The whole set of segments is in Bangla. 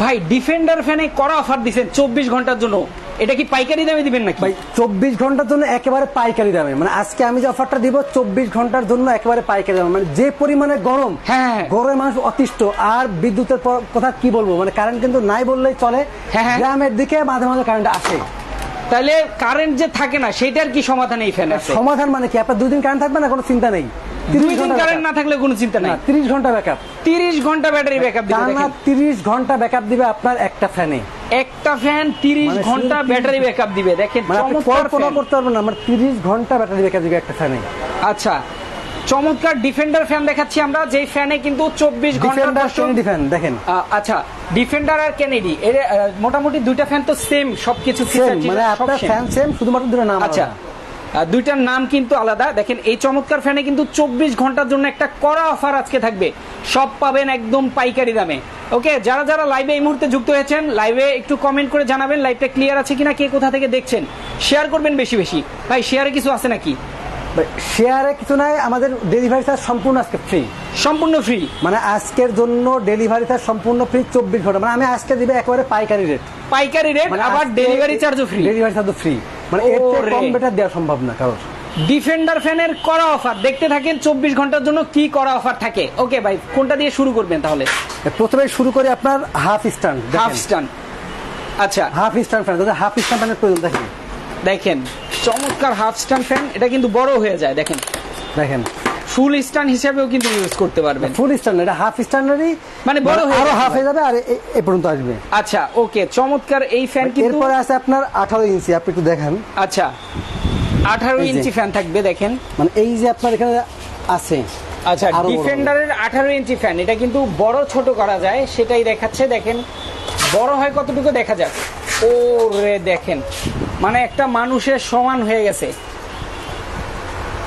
ভাই ডিফেন্ডার ফ্যানে করা অফার দিছেন চব্বিশ ঘণ্টার জন্য। এটা কি পাইকারি দামে দিবেন নাকি? ভাই চব্বিশ ঘণ্টার জন্য একেবারে পাইকারি দামে। মানে আজকে আমি যে অফারটা দিব চব্বিশ ঘণ্টার জন্য একেবারে পাইকারি দামে। মানে যে পরিমাণে গরম হ্যাঁ, হ্যাঁ। গরমে মানুষ অতিষ্ঠ। আর বিদ্যুতের কথা কি বলব? মানে কারেন্ট কিন্তু নাই বললেই চলে। হ্যাঁ, হ্যাঁ। গ্রামের দিকে মাঝে মাঝে কারেন্ট আসে। তাহলে কারেন্ট যে থাকে না সেটার কি সমাধান এই ফ্যান সমাধান মানে কি? আপনার দুদিন কারেন্ট থাকবে না? কোনো চিন্তা নেই। দুই দিন কারেন্ট না থাকলে কোনো চিন্তা নাই। তিরিশ ঘণ্টা ব্যাকআপ তিরিশ ঘণ্টা ব্যাটারি ব্যাকআপ দিবে টানা দেখেন। তিরিশ ঘণ্টা ব্যাকআপ দিবে আপনার একটা ফ্যানে একটা ফ্যান তিরিশ মানে ঘণ্টা ব্যাটারি ব্যাকআপ দিবে দেখেন মানে চমৎকার কল্পনা করতে পারবেন না আমার তিরিশ ঘণ্টা ব্যাটারি ব্যাকআপ দিবে একটা ফ্যানে আচ্ছা চমৎকার ডিফেন্ডার ফ্যান দেখাচ্ছি আমরা যেই ফ্যানে কিন্তু চব্বিশ ঘণ্টা ফ্যান দেখেন। আচ্ছা ডিফেন্ডার আর কেনেডি এর মোটামুটি দুইটা ফ্যান তো সেম সবকিছু মানে আপনার ফ্যান সেম শুধুমাত্র দুটো নাম আচ্ছা দুইটার নাম কিন্তু আলাদা। দেখেন এই চমৎকার ফ্যানে কিন্তু চব্বিশ ঘণ্টার জন্য একটা কড়া অফার আজকে থাকবে। সব পাবেন একদম পাইকারি দামে। ওকে যারা যারা লাইভে এই মুহূর্তে যুক্ত হয়েছেন লাইভে একটু কমেন্ট করে জানাবেন লাইভটা ক্লিয়ার আছে কিনা কে কোথা থেকে দেখছেন। শেয়ার করবেন বেশি বেশি। ভাই শেয়ারে কিছু আছে নাকি? শেয়ারে কিছু নাই আমাদের ডেলিভারি চার্জ সম্পূর্ণ আজকে ফ্রি সম্পূর্ণ ফ্রি মানে আজকের জন্য ডেলিভারি চার্জ সম্পূর্ণ ফ্রি চব্বিশ ঘণ্টা। মানে আমি আজকে দিবে একেবারে পাইকারি রেট পাইকারি রেট মানে আবার ডেলিভারি চার্জও ফ্রি ডেলিভারি চার্জও ফ্রি মানে এর ওরে। কম বেটার দেওয়া সম্ভব না কারোর। ডিফেন্ডার ফ্যানের করা অফার দেখতে থাকেন চব্বিশ ঘণ্টার জন্য কি করা অফার থাকে। ওকে ভাই কোনটা দিয়ে শুরু করবেন তাহলে? প্রথমে শুরু করে আপনার হাফ স্ট্যান্ড হাফ স্ট্যান্ড আচ্ছা। Half stand fan half stand ফ্যানের প্রয়োজন দেখেন। দেখেন চমৎকার হাফ স্ট্যান্ড ফ্যান এটা কিন্তু বড় হয়ে যায় দেখেন। দেখেন। ফুল স্টান হিসেবেও কিন্তু ইউজ করতে পারবেন। ফুল স্ট্যান্ড এটা হাফ স্ট্যান্ডারই। মানে বড় হয়ে আরও হাফ হয়ে যাবে আর এ- পর্যন্ত আসবে। আচ্ছা ওকে চমৎকার এই ফ্যান কিন্তু এরপরে আছে আপনার আঠারো ইঞ্চি আপনি একটু দেখেন। আচ্ছা আঠারো এই যে। ইঞ্চি ফ্যান থাকবে দেখেন। মানে এই যে আপনার এখানে আছে আচ্ছা ডিফেন্ডারের আঠারো ইঞ্চি ফ্যান এটা কিন্তু বড় ছোট করা যায় সেটাই দেখাচ্ছে দেখেন। বড় হয় কতটুকু দেখা যাক। ও রে দেখেন। মানে একটা মানুষের সমান হয়ে গেছে।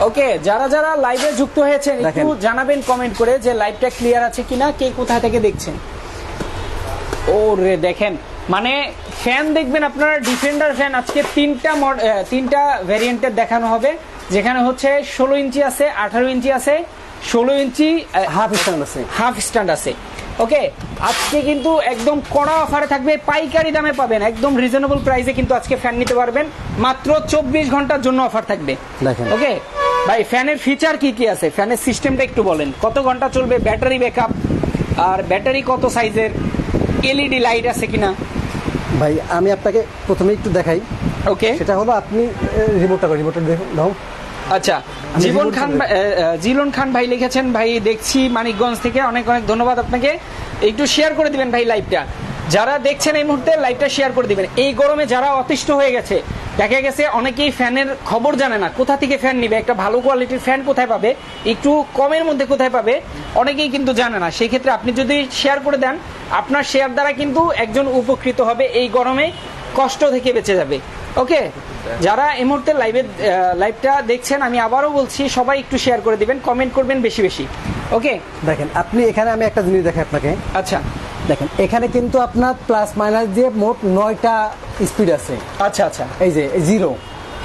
ওকে যারা যারা লাইভে যুক্ত হয়েছেন একটু জানাবেন কমেন্ট করে যে লাইভটা ক্লিয়ার আছে কিনা কে কোথা থেকে দেখছেন? ও রে দেখেন মানে ফ্যান দেখবেন আপনারা ডিফেন্ডার ফ্যান আজকে তিনটা তিনটা ভ্যারিয়েন্টের দেখানো হবে যেখানে হচ্ছে ষোলো ইঞ্চি আছে আঠারো ইঞ্চি আছে ষোলো ইঞ্চি হাফ স্ট্যান্ড আছে। হাফ স্ট্যান্ড আছে। ওকে আজকে কিন্তু একদম কড়া অফারে থাকবে পাইকারি দামে পাবেন একদম রিজনেবল প্রাইসে কিন্তু আজকে ফ্যান নিতে পারবেন মাত্র চব্বিশ ঘণ্টার জন্য অফার থাকবে। দেখেন। ওকে ভাই ফ্যানের ফিচার কি কি আছে? ফ্যানের সিস্টেমটা একটু বলেন। কত ঘণ্টা চলবে? ব্যাটারি ব্যাকআপ আর ব্যাটারি কত সাইজের এলইডি লাইট আছে কিনা? ভাই আমি আপনাকে প্রথমে একটু দেখাই। ওকে সেটা হলো আপনি রিমোটটা করে রিমোটটা দেখুন দাও আচ্ছা জীবন খান জিলন খান ভাই লিখেছেন ভাই দেখছি মানিকগঞ্জ থেকে অনেক অনেক ধন্যবাদ আপনাকে। একটু শেয়ার করে দিবেন ভাই লাইভটা যারা দেখছেন এই মুহূর্তে লাইভটা শেয়ার করে দিবেন। এই গরমে যারা অতিষ্ঠ হয়ে গেছে দেখা গেছে অনেকেই ফ্যানের খবর জানে না। কোথা থেকে ফ্যান নিবে? একটা ভালো কোয়ালিটির ফ্যান কোথায় পাবে? একটু কমের মধ্যে কোথায় পাবে? অনেকেই কিন্তু জানে না। সেই ক্ষেত্রে আপনি যদি শেয়ার করে দেন আপনার শেয়ার দ্বারা কিন্তু একজন উপকৃত হবে। এই গরমে কষ্ট থেকে বেঁচে যাবে। ওকে যারা এই মুহূর্তে লাইভে লাইভটা দেখছেন আমি আবারও বলছি সবাই একটু শেয়ার করে দিবেন কমেন্ট করবেন বেশি বেশি। ওকে দেখেন আপনি এখানে আমি একটা জিনিস দেখাই আপনাকে। আচ্ছা। দেখেন এখানে কিন্তু আপনার প্লাস মাইনাস দিয়ে মোট নয়টা স্পিড আছে। আচ্ছা আচ্ছা। এই যে জিরো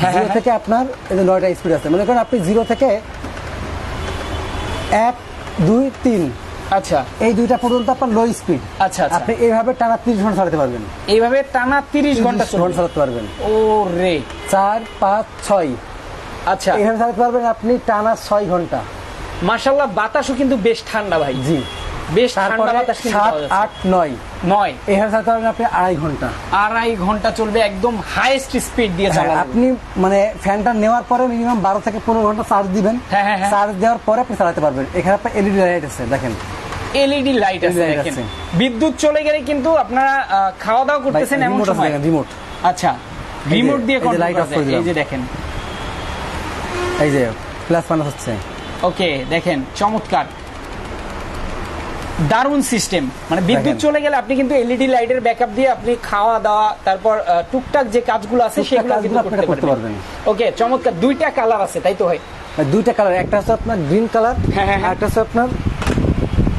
হ্যাঁ, জিরো হ্যাঁ। থেকে আপনার নয়টা স্পিড আছে। মনে করেন আপনি জিরো থেকে এক দুই তিন। আচ্ছা। এই দুইটা পর্যন্ত আপনার লো স্পিড আচ্ছা, আচ্ছা। আপনি এইভাবে টানা তিরিশ ঘণ্টা চালাতে পারবেন। এইভাবে টানা তিরিশ ঘণ্টা 30 ঘণ্টা চালাতে পারবেন। ও রে চার পাঁচ ছয়। আচ্ছা। এইভাবে চালাতে পারবেন আপনি টানা ছয় ঘণ্টা। মাশাল্লাহ বাতাসও কিন্তু বেশ ঠান্ডা ভাই। জি। বেশ তারপরে সাত আট নয়। নয়। এইভাবে চালাতে পারবেন আপনি আড়াই ঘণ্টা। আড়াই ঘণ্টা চলবে একদম হাইয়েস্ট স্পিড দিয়ে হ্যাঁ, চালাবেন আপনি মানে ফ্যানটা নেওয়ার পরে মিনিমাম বারো থেকে পনেরো ঘণ্টা চার্জ দিবেন। হ্যাঁ, হ্যাঁ, হ্যাঁ। চার্জ দেওয়ার পরে আপনি চালাতে পারবেন। এখানে আপনার এলইডি লাইট আছে দেখেন। এলইডি লাইট আছে দেখেন। বিদ্যুৎ চলে গেলে কিন্তু আপনারা খাওয়া দাওয়া করতেছেন এমন রিমোট সময়। রিমোট আচ্ছা রিমোট দিয়ে off যায়। করে এই যে দেখেন। এই যে প্লাস মাইনাস হচ্ছে। ওকে দেখেন চমৎকার। দারুণ সিস্টেম। মানে বিদ্যুৎ চলে গেলে আপনি কিন্তু এলইডি লাইটের ব্যাকআপ দিয়ে আপনি খাওয়া দাওয়া তারপর টুকটাক যে কাজগুলো আছে সেগুলো কিন্তু করতে পারবেন। ওকে চমৎকার। দুইটা কালার আছে তাই তো হয় দুইটা কালার একটা হচ্ছে আপনার গ্রিন কালার হ্যাঁ, হ্যাঁ, হ্যাঁ। একটা হচ্ছে আপনার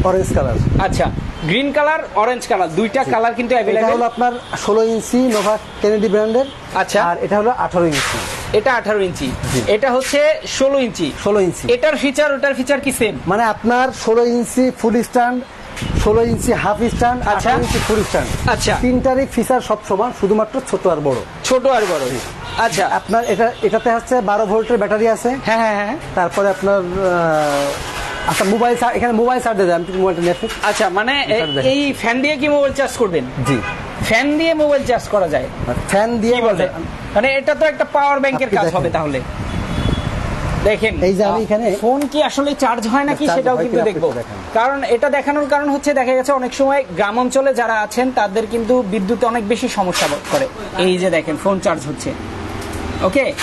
অরেঞ্জ কালার আচ্ছা। গ্রিন কালার অরেঞ্জ কালার দুইটা কালার কিন্তু অ্যাভেলেবেল হলো আপনার ষোলো ইঞ্চি নোভা কেনেডি ব্র্যান্ডের আচ্ছা। আর এটা হলো আঠারো ইঞ্চি। এটা আঠারো ইঞ্চি। এটা হচ্ছে ষোলো ইঞ্চি। ষোলো ইঞ্চি। এটার ফিচার ওটার ফিচার কি সেম মানে আপনার ষোলো ইঞ্চি ফুল স্ট্যান্ড ষোলো ইঞ্চি হাফ স্ট্যান্ড আচ্ছা। ইঞ্চি ফুল স্ট্যান্ড আচ্ছা। তিনটারই ফিচার সব সমান শুধুমাত্র ছোট আর বড়। ছোট আর বড়। আচ্ছা। আপনার এটা এটাতে হচ্ছে বারো ভোল্টের ব্যাটারি আছে। হ্যাঁ হ্যাঁ হ্যাঁ। তারপরে আপনার আচ্ছা মোবাইল এখানে মোবাইল চার্জ দেয় আমি মোবাইলটা আসি। আচ্ছা মানে। এই ফ্যান দিয়ে কি মোবাইল চার্জ করবেন? জি। ফ্যান দিয়ে মোবাইল চার্জ করা যায়। ফ্যান দিয়ে বলে? মানে এটা তো একটা পাওয়ার ব্যাংকের কাজ হবে তাহলে। দেখেন এই যে আমি এখানে- ফোন কি আসলে চার্জ হয় নাকি সেটাও কিন্তু দেখব। কারণ এটা দেখানোর কারণ হচ্ছে দেখা গেছে অনেক সময় গ্রাম অঞ্চলে যারা আছেন তাদের কিন্তু বিদ্যুতে অনেক বেশি সমস্যা করে। এই যে দেখেন ফোন চার্জ হচ্ছে। ওকে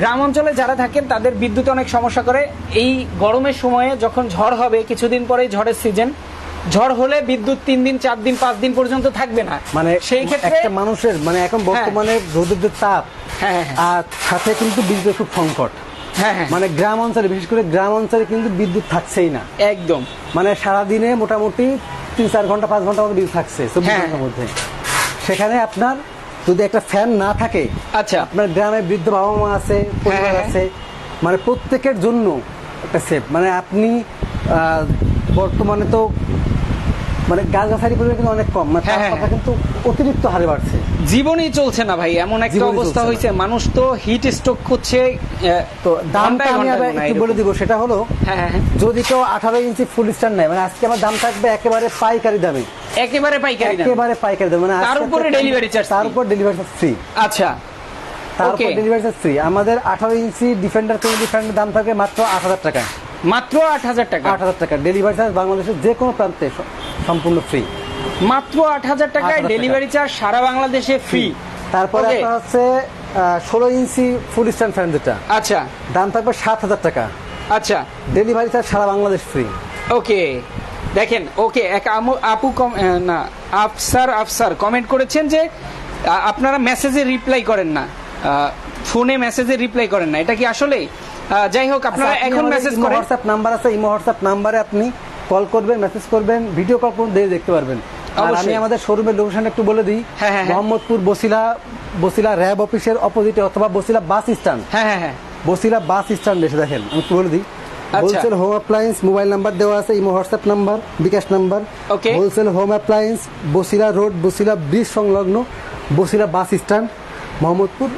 গ্রাম অঞ্চলে যারা থাকেন তাদের বিদ্যুৎ অনেক সমস্যা করে। এই গরমের সময়ে যখন ঝড় হবে কিছুদিন পরেই ঝড়ের সিজন ঝড় হলে বিদ্যুৎ তিন দিন চার দিন পাঁচ দিন পর্যন্ত থাকবে না। মানে সেই ক্ষেত্রে একটা মানুষের মানে এখন বর্তমানে রোদের যে তাপ হ্যাঁ হ্যাঁ আর সাথে কিন্তু বিদ্যুতের খুব সংকট। হ্যাঁ হ্যাঁ। মানে গ্রাম অঞ্চলে বিশেষ করে গ্রাম অঞ্চলে কিন্তু বিদ্যুৎ থাকছেই না। একদম। মানে সারাদিনে মোটামুটি তিন চার ঘণ্টা পাঁচ ঘণ্টা মতো বিদ্যুৎ থাকছে চব্বিশ হ্যাঁ। ঘণ্টার মধ্যে। সেখানে আপনার যদি একটা ফ্যান না থাকে আচ্ছা আপনার গ্রামে বৃদ্ধ বাবা মা আছে পরিবার হ্যাঁ, হ্যাঁ। আছে মানে প্রত্যেকের জন্য একটা সেফ মানে আপনি বর্তমানে তো মানে গাছ গাছালি পরিমাণ কিন্তু অনেক কম মানে হ্যাঁ, হ্যাঁ, তাপমাত্রা কিন্তু অতিরিক্ত হারে বাড়ছে। জীবনই চলছে না ভাই এমন একটা অবস্থা হয়েছে মানুষ তো হিট স্ট্রোক হচ্ছে তো দামটা আমি আবার একটু বলে দিব সেটা হলো হ্যাঁ হ্যাঁ হ্যাঁ। যদি কেউ আঠারো ইঞ্চি ফুল স্ট্যান্ড নেয় মানে আজকে আমার দাম থাকবে একেবারে পাইকারি দামে। একেবারে পাইকারি একেবারে পাইকারি দামে মানে তার উপরে থেকে- delivery charge তার উপর ডেলিভারি চার্জ ফ্রি আচ্ছা। তার উপর Okay. ডেলিভারি চার্জ ফ্রি আমাদের আঠারো ইঞ্চি ডিফেন্ডার টোয়েন্টি ডিফেন্ডার দাম থাকবে মাত্র আট হাজার টাকা। মাত্র আট হাজার টাকা। আট হাজার টাকা। ডেলিভারি চার্জ বাংলাদেশের যে কোনো প্রান্তে সম্পূর্ণ ফ্রি মাত্র আট হাজার টাকায় 8,000 টাকা। ডেলিভারি চার্জ সারা বাংলাদেশে ফ্রি তারপরে. হচ্ছে ষোলো ইঞ্চি ফুল স্ট্যান্ড ফ্যান যেটা আচ্ছা। দাম থাকবে সাত হাজার টাকা। আচ্ছা। ডেলিভারি চার্জ সারা বাংলাদেশ ফ্রি ওকে দেখেন ওকে এক আপু কম- না আফসার আফসার কমেন্ট করেছেন যে আপনারা মেসেজে রিপ্লাই করেন না। ফোনে মেসেজে রিপ্লাই করেন না। এটা কি আসলে যাই হোক আপনারা আচ্ছা, এখন মেসেজ করেন। হোয়াটসঅ্যাপ নাম্বার আছে ইমো হোয়াটসঅ্যাপ নাম্বারে আপনি কল করবেন মেসেজ করবেন ভিডিও কল করুন দিয়ে দেখতে পারবেন। আর আমি আমাদের শোরুমের লোকেশন একটু বলে দিই। হ্যাঁ, হ্যাঁ, হ্যাঁ। মোহাম্মদপুর বসিলা বসিলা র্যাব অফিসের অপোজিটে অথবা বসিলা বাস স্ট্যান্ড হ্যাঁ হ্যাঁ হ্যাঁ। বসিলা বাস স্ট্যান্ড এসে দেখেন আমি বলে দিই। Wholesale home appliance mobile number দেওয়া আছে Imo WhatsApp number bKash number. Okay. Wholesale home appliance Basila road Basila bridge সংলগ্ন বসিলা বাস স্ট্যান্ড মোহাম্মদপুর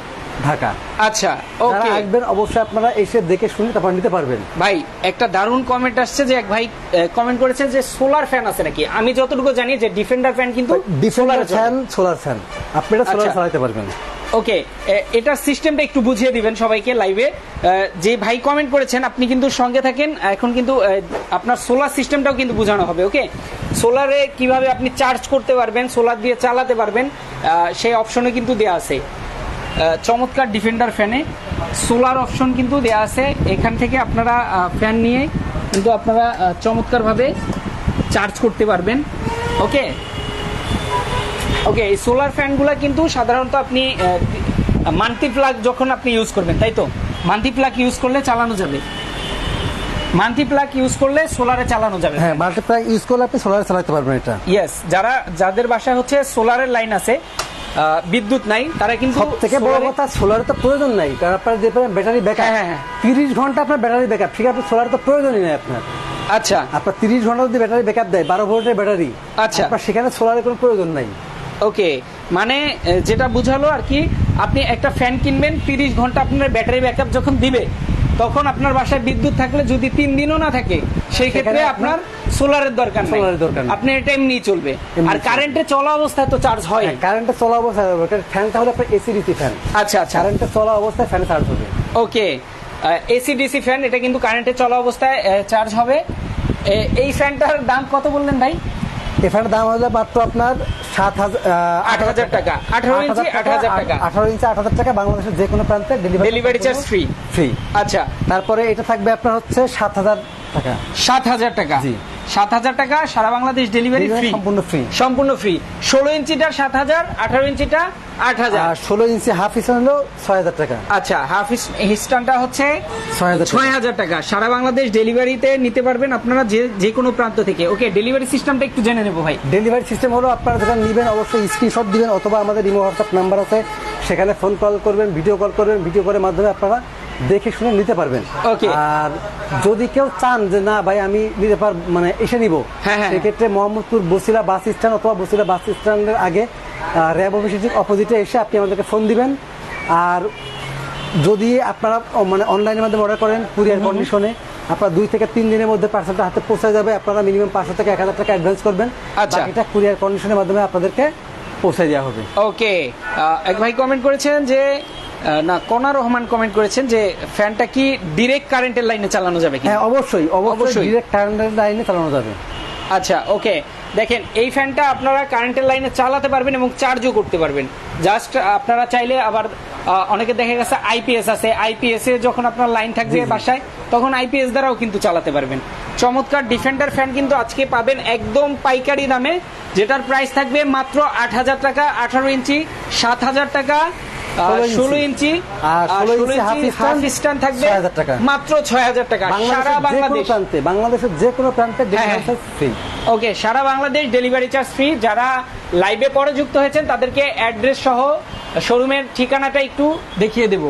ঢাকা। আচ্ছা ওকে। আসবেন অবশ্যই আপনারা এসে দেখে শুনে তারপর নিতে পারবেন। ভাই একটা দারুণ কমেন্ট আসছে যে এক ভাই কমেন্ট করেছে যে সোলার ফ্যান আছে নাকি? আমি যতটুকু জানি যে ডিফেন্ডার ফ্যান কিন্তু ডিফেন্ডার। ফ্যান সোলার ফ্যান আপনারা সোলার আচ্ছা। চালাতে পারবেন। ওকে এটার সিস্টেমটা একটু বুঝিয়ে দিবেন সবাইকে লাইভে যে ভাই কমেন্ট করেছেন আপনি কিন্তু সঙ্গে থাকেন। এখন কিন্তু আপনার সোলার সিস্টেমটাও কিন্তু বোঝানো হবে ওকে? সোলারে কীভাবে আপনি চার্জ করতে পারবেন সোলার দিয়ে চালাতে পারবেন সেই অপশনে কিন্তু দেয়া আছে। চমৎকার ডিফেন্ডার ফ্যানে সোলার অপশন কিন্তু দেয়া আছে। এখান থেকে আপনারা ফ্যান নিয়ে কিন্তু আপনারা চমৎকারভাবে চার্জ করতে পারবেন। ওকে ওকে এই সোলার ফ্যানগুলো কিন্তু সাধারণত আপনি মান্থলি প্লাগ যখন আপনি ইউজ করবেন তাই তো? মান্থলি প্লাগ ইউজ করলে চালানো যাবে। মান্থলি প্লাগ ইউজ করলে সোলারে চালানো যাবে। হ্যাঁ মাল্টিপ্লাই ইউজ করলে আপনি সোলার চালাতে পারবেন এটা। ইয়েস যারা যাদের বাসায় হচ্ছে সোলারের লাইন আছে বিদ্যুৎ নাই তারা কিন্তু সব থেকে বড় কথা সোলার তো প্রয়োজন নাই কারণ আপনার যে ব্যাটারি ব্যাকআপ হ্যাঁ, হ্যাঁ। তিরিশ ঘণ্টা আপনার ব্যাটারি ব্যাকআপ ঠিক আছে সোলার তো প্রয়োজনই নাই আপনার আচ্ছা আপনার তিরিশ ঘণ্টা যদি ব্যাটারি ব্যাকআপ দেয় বারো ভোল্টের ব্যাটারি আচ্ছা। আপনার সেখানে সোলারের কোনো প্রয়োজন নাই ওকে মানে যেটা বুঝালো আর কি আপনি একটা ফ্যান কিনবেন তিরিশ ঘণ্টা আপনার ব্যাটারি ব্যাকআপ যখন দিবে তখন আপনার বাসায় বিদ্যুৎ থাকলে যদি তিন দিনও না থাকে সেই ক্ষেত্রে আপনার সোলারের দরকার সোলারের দরকার আপনি এটা এমনি চলবে। আর কারেন্টে চলা অবস্থায় তো চার্জ হয়। কারেন্টে চলা অবস্থায় ফ্যানটা হলো আপনার এসি ডিসি ফ্যান আচ্ছা আচ্ছা। কারেন্টে চলা অবস্থায় ফ্যান চার্জ হবে। ওকে। এসি ডিসি ফ্যান এটা কিন্তু কারেন্টে চলা অবস্থায় চার্জ হবে। এই ফ্যানটার দাম কত বললেন ভাই? দাম দাম হলো মাত্র আপনার সাত হাজার আট হাজার টাকা। আঠারো ইঞ্চি আট হাজার টাকা। আঠারো ইঞ্চি আট হাজার টাকা বাংলাদেশের যে কোনো প্রান্তে ডেলিভারি চার্জ ফ্রি ফ্রি আচ্ছা। তারপরে এটা থাকবে আপনার হচ্ছে সাত হাজার টাকা। সাত হাজার টাকা। জি। সাত হাজার টাকা সারা বাংলাদেশ ডেলিভারি ফ্রি সম্পূর্ণ free। সম্পূর্ণ ফ্রি ষোলো ইঞ্চিটা সাত হাজার আঠারো ইঞ্চিটা আট হাজার। আর ষোলো ইঞ্চি হাফ ইঞ্চি হলো ছয় হাজার টাকা। আচ্ছা হাফ হিস্টানটা হচ্ছে ছয় হাজার টাকা। সারা বাংলাদেশ ডেলিভারিতে নিতে পারবেন আপনারা যে যে কোনো প্রান্ত থেকে। ওকে ডেলিভারি সিস্টেমটা একটু জেনে নেব ভাই। ডেলিভারি সিস্টেম হলো আপনারা যেটা নেবেন অবশ্যই স্ক্রিনশট দিবেন অথবা আমাদের ইমো হোয়াটসঅ্যাপ নাম্বার আছে। সেখানে ফোন কল করবেন ভিডিও কল করবেন ভিডিও কলের মাধ্যমে আপনারা দেখে শুনে নিতে পারবেন। Okay. আর যদি কেউ চান যে না ভাই আমি নিতে পার মানে এসে নিব। হ্যাঁ, হ্যাঁ। সেক্ষেত্রে মোহাম্মদপুর বসিলা বাস স্ট্যান্ড অথবা বসিলা বাস স্ট্যান্ডের আগে র্যাব অফিসের অপোজিটে এসে আপনি আমাদেরকে ফোন দিবেন। আর যদি আপনারা মানে অনলাইনের মাধ্যমে অর্ডার করেন কুরিয়ার কন্ডিশনে আপনার দুই থেকে তিন দিনের মধ্যে পার্সেলটা হাতে পৌঁছে যাবে। আপনারা মিনিমাম পাঁচশো থেকে এক হাজার টাকা অ্যাডভান্স করবেন। এটা কুরিয়ার কন্ডিশনের মাধ্যমে আপনাদেরকে পৌঁছে দেওয়া হবে। ওকে এক ভাই কমেন্ট করেছেন যে না কোনা রহমান কমেন্ট করেছেন যে ফ্যানটা কি ডিরেক্ট কারেন্টের লাইনে চালানো যাবে হ্যাঁ অবশ্যই অবশ্যই অবশ্যই। ডিরেক্ট কারেন্টের লাইনে চালানো যাবে। আচ্ছা ওকে দেখেন এই ফ্যানটা আপনারা কারেন্টের লাইনে চালাতে পারবেন এবং চার্জও করতে পারবেন। জাস্ট আপনারা চাইলে আবার অনেকে দেখা গেছে আইপিএস আছে। আইপিএস এ যখন আপনার লাইন থাকবে বাসায় তখন আইপিএস দ্বারাও কিন্তু চালাতে পারবেন। চমৎকার ডিফেন্ডার ফ্যান কিন্তু আজকে পাবেন একদম পাইকারি দামে যেটার প্রাইস থাকবে মাত্র আট হাজার টাকা আঠারো ইঞ্চি সাত হাজার টাকা ষোলো ইঞ্চি। আর 16 inch half half stand, stand থাকবে টাকা। মাত্র ছয় হাজার টাকা। সারা বাংলাদেশ। প্রান্তে বাংলাদেশের যে কোনো প্রান্তে হ্যাঁ, ডেলিভারি হ্যাঁ। ফ্রি ওকে সারা বাংলাদেশ ডেলিভারি চার্জ ফ্রি যারা লাইভে পরে যুক্ত হয়েছেন তাদেরকে অ্যাড্রেস সহ শোরুমের ঠিকানাটা একটু দেখিয়ে দেব।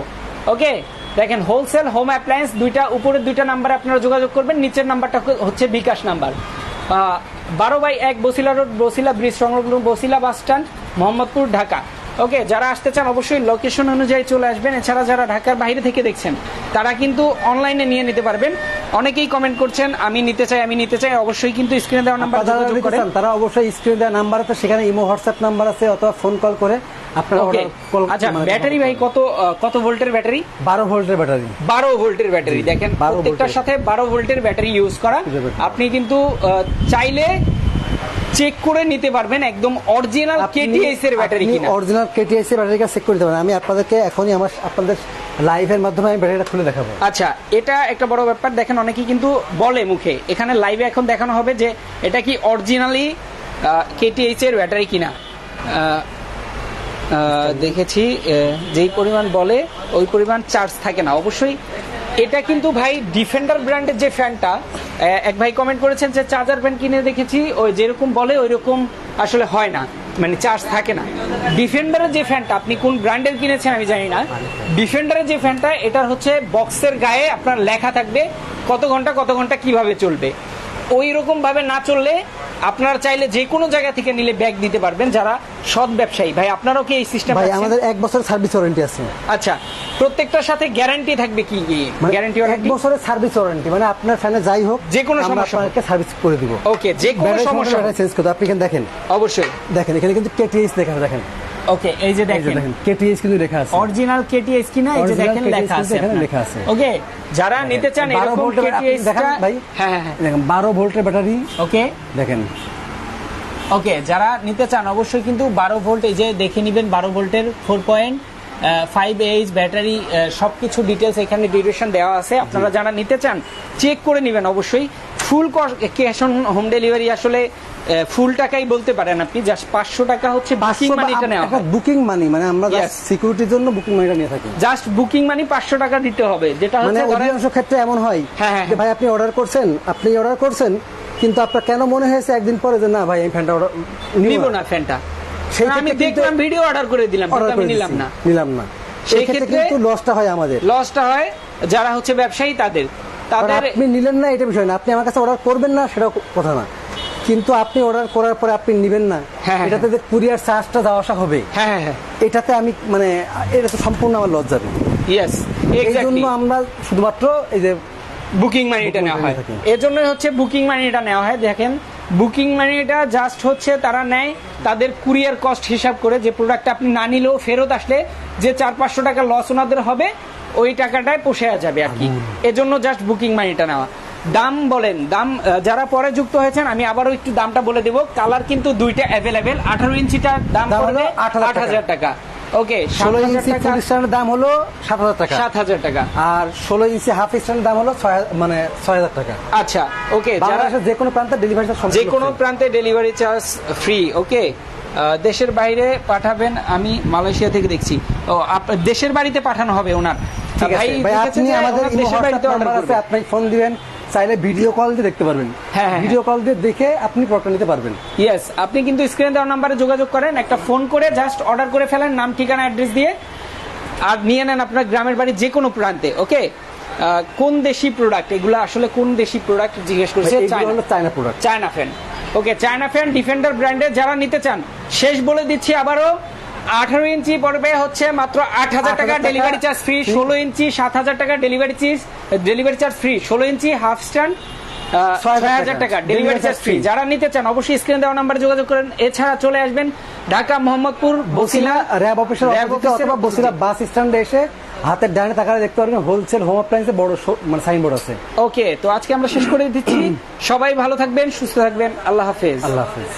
ওকে দেখেন হোলসেল হোম অ্যাপ্লায়েন্স দুইটা উপরের দুইটা নাম্বারে আপনারা যোগাযোগ করবেন। নিচের নাম্বারটা হচ্ছে বিকাশ নাম্বার বারো বাই এক বসিলা রোড বসিলা ব্রিজ সংলগ্ন Basila bus stand Mohammadpur Dhaka. Okay যারা আসতে চান অবশ্যই লোকেশন অনুযায়ী চলে আসবেন। এছাড়া যারা ঢাকার বাইরে থেকে দেখছেন তারা কিন্তু অনলাইনে নিয়ে নিতে পারবেন। অনেকেই কমেন্ট করছেন আমি নিতে চাই আমি নিতে চাই। অবশ্যই কিন্তু স্ক্রিনে দেওয়া নাম্বার যোগাযোগ করেন তারা অবশ্যই স্ক্রিনে দেওয়া নাম্বার আছে সেখানে ইমো হোয়াটসঅ্যাপ নাম্বার আছে অথবা ফোন কল করে আপনারা order call- আচ্ছা ব্যাটারি ভাই কত কত ভোল্টের ব্যাটারি বারো ভোল্টের ব্যাটারি বারো ভোল্টের ব্যাটারি দেখেন 12 প্রত্যেকটার সাথে বারো ভোল্টের ব্যাটারি ইউজ করা। আপনি কিন্তু চাইলে চেক করে নিতে পারবেন একদম অরিজিনাল কেটিএস এর ব্যাটারি কিনা। অরিজিনাল কেটিএস এর ব্যাটারিটা চেক করে দিতে পারেন আমি আপনাদেরকে এখনই আমার আপনাদের লাইভের মাধ্যমে আমি ব্যাটারিটা খুলে দেখাবো। আচ্ছা এটা একটা বড় ব্যাপার। দেখেন অনেকেই কিন্তু বলে মুখে এখানে লাইভে এখন দেখানো হবে যে এটা কি অরিজিনালি কেটিএইচ এর ব্যাটারি কিনা। দেখেছি যেই পরিমাণ বলে ওই পরিমাণ চার্জ থাকে না। অবশ্যই এটা কিন্তু ভাই ডিফেন্ডার ব্র্যান্ডের যে ফ্যানটা এক ভাই কমেন্ট করেছেন যে চার্জার ফ্যান কিনে দেখেছি ওই যেরকম বলে ওই রকম আসলে হয় না। মানে চার্জ থাকে না। ডিফেন্ডারের যে ফ্যানটা আপনি কোন ব্র্যান্ডের কিনেছেন আমি জানি না। ডিফেন্ডারের যে ফ্যানটা এটার হচ্ছে বক্সের গায়ে আপনার লেখা থাকবে কত ঘণ্টা কত ঘণ্টা কীভাবে চলবে। ওই রকম ভাবে না চললে আপনারা চাইলে যে কোনো জায়গা থেকে নিলে ব্যাগ দিতে পারবেন যারা সৎ ব্যবসায়ী। ভাই আপনারও কি এই সিস্টেম ভাই আমাদের এক বছর সার্ভিস ওয়ারেন্টি আছে। আচ্ছা প্রত্যেকটার সাথে গ্যারান্টি থাকবে কি? মানে গ্যারান্টি এক বছরের সার্ভিস ওয়ারেন্টি মানে আপনার ফ্যানে যাই হোক যে কোনো সমস্যা আপনাকে সার্ভিস করে দিব। ওকে যে কোনো সমস্যা চেঞ্জ করতে আপনি এখানে দেখেন। অবশ্যই। দেখেন এখানে কিন্তু কেটিএস লেখা আছে, দেখেন। ওকে এই যে দেখেন। কেটিএস কিন্তু লেখা আছে। অরিজিনাল কেটিএস কিনা এই যে দেখেন লেখা আছে এখানে লেখা আছে। ওকে যারা নিতে চান এরকম কেটিএস দেখান ভাই। হ্যাঁ হ্যাঁ হ্যাঁ। দেখেন বারো ভোল্টের ব্যাটারি ওকে দেখেন। ওকে যারা নিতে চান অবশ্যই কিন্তু বারো ভোল্ট এই যে দেখে নেবেন বারো ভোল্টের four point five H battery সবকিছু ডিটেলস এখানে ডিউরেশন দেওয়া আছে। আপনারা যারা নিতে চান চেক করে নেবেন অবশ্যই। Full cash on home delivery আসলে ফুল টাকাই বলতে পারেন আপনি। জাস্ট পাঁচশো টাকা হচ্ছে বাকিং মানিটা নেওয়া বুকিং মানি মানে আমরা. সিকিউরিটির জন্য বুকিং মানিটা নিয়ে থাকি। জাস্ট বুকিং মানি পাঁচশো টাকা দিতে হবে। যেটা মানে অধিকাংশ ক্ষেত্রে এমন হয় হ্যাঁ, হ্যাঁ, যে ভাই আপনি অর্ডার করছেন আপনি অর্ডার করছেন কিন্তু আপনার কেন মনে হয়েছে একদিন পরে যে না ভাই এই ফ্যানটা অর্ডার নিব না? ফ্যানটা সেই আমি দেখলাম ভিডিও অর্ডার করে দিলাম আমি নিলাম না। নিলাম না। সেই ক্ষেত্রে কিন্তু লসটা হয় আমাদের। লসটা হয় যারা হচ্ছে ব্যবসায়ী তাদের। তাদের আপনি নিলেন না এটা বিষয় না। আপনি আমার কাছে অর্ডার করবেন না সেটা কথা না। কিন্তু আপনি অর্ডার করার পরে আপনি নিবেন না। হ্যাঁ, হ্যাঁ, এটাতে যে কুরিয়ার চার্জটা যাওয়া আসা হবে হ্যাঁ হ্যাঁ হ্যাঁ। এটাতে আমি মানে এটা তো সম্পূর্ণ আমার লস যাবে ইয়েস এই জন্য আমরা শুধুমাত্র এই যে বুকিং মানিটা নেওয়া হয়। থাকে। এর জন্যই হচ্ছে বুকিং মানিটা নেওয়া হয় দেখেন। বুকিং মানিটা জাস্ট হচ্ছে তারা নেয় তাদের কুরিয়ার কস্ট হিসাব করে যে প্রোডাক্ট আপনি না নিলেও ফেরত আসলে যে চার পাঁচশো টাকা লস ওনাদের হবে ওই টাকাটায় পোষে যাবে আর কি। এজন্য জাস্ট বুকিং মানিটা নেওয়া। দাম বলেন দাম যারা পরে যুক্ত হয়েছেন আমি আবারও একটু দামটা বলে দেবো। কালার কিন্তু দুইটা অ্যাভেলেবেল আঠারো ইঞ্চিটার দাম দাম হলো পড়বে 8,000 আট হাজার টাকা। ওকে ষোলো ইঞ্চি ফুল স্ট্যান্ডের দাম হলো সাত হাজার টাকা। সাত হাজার টাকা। আর ষোলো ইঞ্চি হাফ স্ট্যান্ডের দাম হলো ছয় মানে ছয় হাজার টাকা। আচ্ছা ওকে যারা যে কোনো প্রান্তে ডেলিভারি যে কোনো প্রান্তে ডেলিভারি চার্জ ফ্রি ওকে দেশের বাইরে পাঠাবেন আমি মালয়েশিয়া থেকে দেখছি। ও দেশের বাড়িতে পাঠানো হবে ওনার। ঠিক আছে ভাই আপনি আমাদের দেশের বাড়িতে অর্ডার করবেন। আপনি ফোন দিবেন। চাইলে ভিডিও কল দিয়ে দেখতে পারবেন। হ্যাঁ, হ্যাঁ, ভিডিও কল দিয়ে দেখে আপনি প্রোডাক্ট নিতে পারবেন। ইয়েস আপনি কিন্তু স্ক্রিনে দেওয়া নাম্বারে যোগাযোগ করেন একটা ফোন করে জাস্ট অর্ডার করে ফেলেন নাম ঠিকানা অ্যাড্রেস দিয়ে। আর নিয়ে নেন আপনার গ্রামের বাড়ি যে কোনো প্রান্তে ওকে কোন দেশি প্রোডাক্ট এগুলো আসলে কোন দেশি প্রোডাক্ট জিজ্ঞেস করছে? China product China fan okay China fan defender ব্র্যান্ডের যারা নিতে চান শেষ বলে দিচ্ছি আবারও আঠারো ইঞ্চি পড়বে হচ্ছে মাত্র আট হাজার টাকা ডেলিভারি চার্জ ফ্রি ষোলো ইঞ্চি সাত হাজার টাকা delivery charge delivery charge free ষোলো ইঞ্চি হাফ স্ট্যান্ড ছয় হাজার টাকা। টাকা। ডেলিভারি চার্জ ফ্রি যারা নিতে চান অবশ্যই স্ক্রিনে দেওয়া নাম্বারে যোগাযোগ করেন। এছাড়া চলে আসবেন ঢাকা মোহাম্মদপুর বসিলা র্যাব অফিসের অথবা বসিলা বাস স্ট্যান্ডে এসে হাতের ডানে তাকালে দেখতে পারবেন হোলসেল হোম অ্যাপ্লায়েন্সে বড় মানে সাইনবোর্ড আছে। ওকে তো আজকে আমরা শেষ করে দিচ্ছি। সবাই ভালো থাকবেন সুস্থ থাকবেন। আল্লাহ হাফেজ। আল্লাহ হাফিজ।